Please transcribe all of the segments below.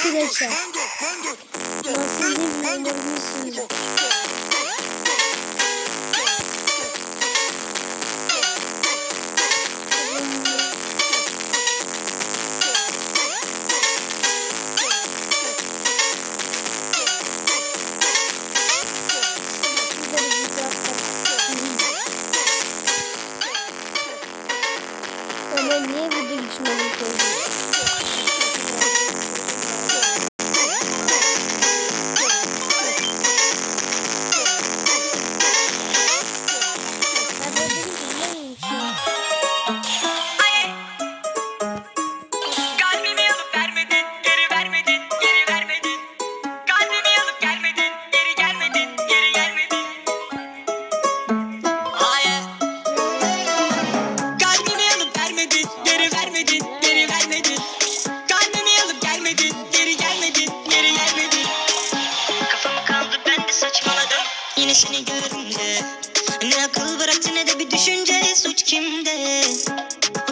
arkadaşlar. Bahsedeyim inanabilirsiniz. Seni görünce. Ne akıl bıraktı ne de bir düşünce suç kimde?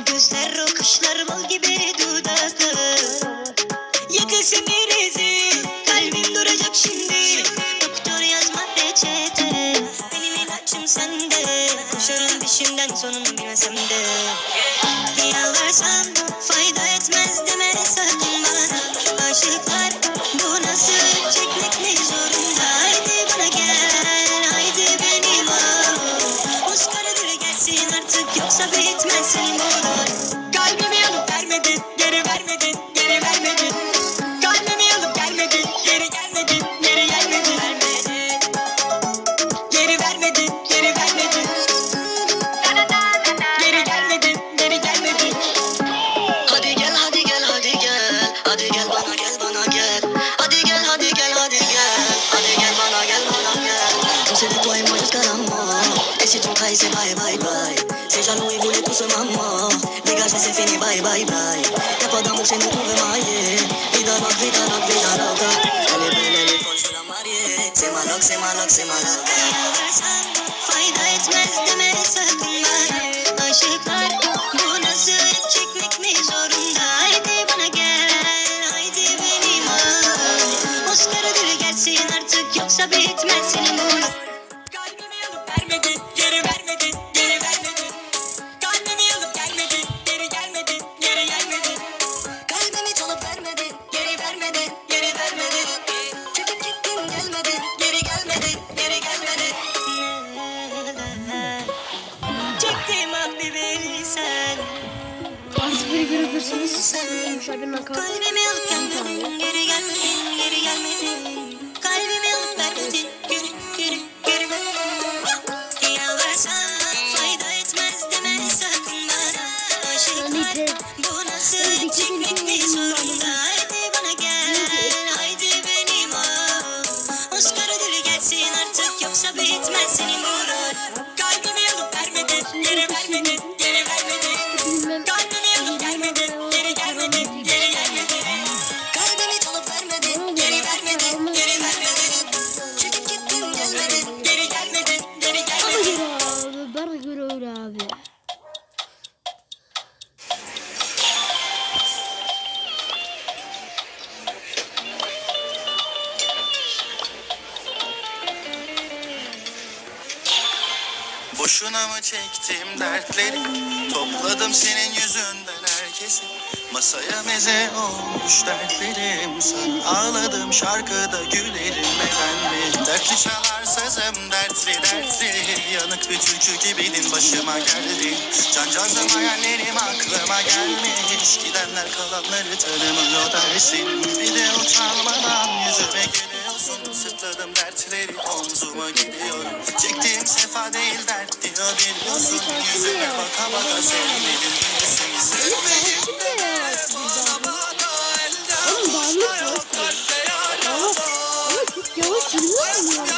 O gözler o kaşlar bal gibi dudaklar Yakılsın birisi Kalbim duracak şimdi. Doktor yazma reçete. Benim ilaçım sende. Koşarım peşinden sonunu bilmesem de bitmez senin olur Kalbimi alıp vermedin geri vermedin geri vermedin Kalbimi alıp gelmedin geri gelmedin geri gelmedin vermedin Geri vermedin geri vermedin Geri gelmedin geri gelmedin Hadi gel hadi gel hadi gel. Hadi gel bana gel bana gel. Hadi gel hadi gel hadi gel. Hadi gel bana gel bana gel. On s'est dit toi et moi jusqu'à la mort Et si c'est Ces jaloux ils voulaient tous ma mort Dégagez c'est fini bye bye bye. Y'a pas d'amour chez nous on veut marier Vida loca vida loca vida loca. Elle est belle elle est folle je la marier C'est ma loque c'est ma loque c'est ma loque. Fayda etmez deme sakın Bir görürsünüz. Yumuşak nakal. Kalbimi alıp gelmedin, geri gelmedin, geri gelmedin. Boşuna çektim dertleri. Topladım senin yüzünden herkesi Masaya meze olmuş dertlerim. Sana ağladım şarkıda gülerim mi Dertli çalar sazım dertli dertli. Yanık bir türkü gibiydin başıma geldi. Can cazım hayallerim aklıma gelmiş Gidenler kalanları tanımıyor dersin. Bir de utanmadan yüzüme gülüyorsun. Sırtladım dertleri omzuma gidiyorum. Çektiğim sefa değil dert diyor biliyorsun. Yüzüme baka baka sevmedim Sevmedim Oğlum bağlı Ama ama çok yavaş yürüyor mu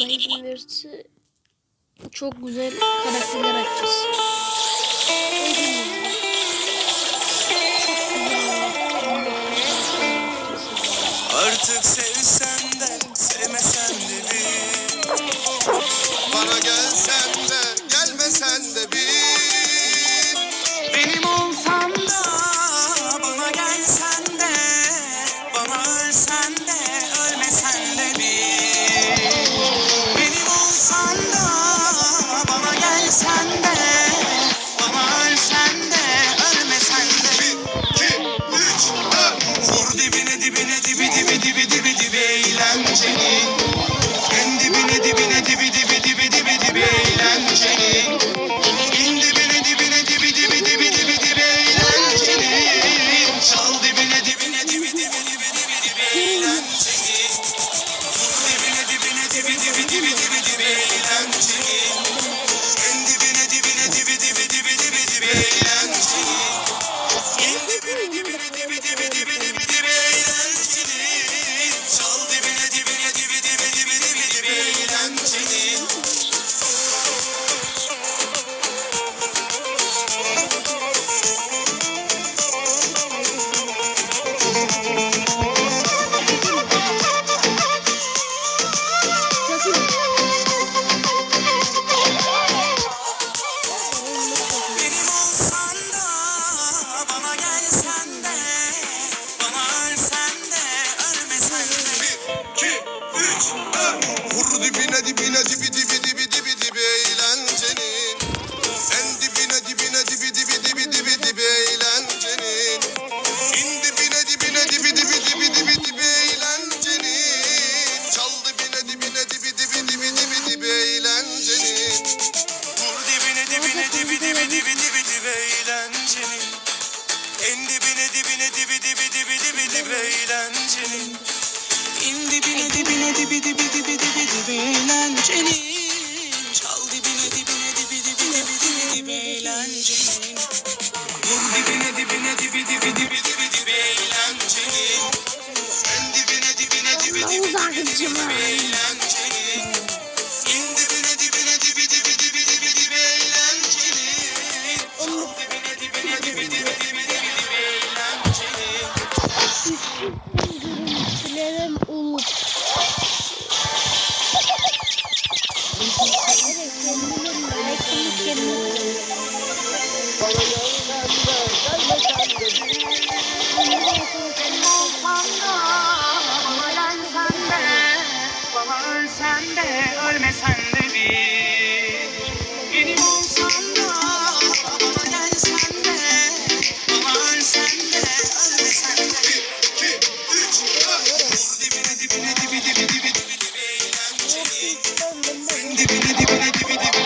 ilerisi çok güzel karakterler açacağız. dibi dibi dibi eğlencenin bana gelsen eğlencenin İn dibine dibine dibi dibi dibi dibi dibi eğlencenin Çal dibine dibine dibi dibi dibi dibi dibi eğlencenin Vur dibine dibine dibi dibi dibi dibi dibi eğlencenin Sen dibine dibine dibi dibi dibi dibi eğlencenin İn dibine dibine dibi dibi dibi dibi dibi eğlencenin Çal dibine dibine dibi dibi dibi dibi Şşşş. dibine dibine dibine dibine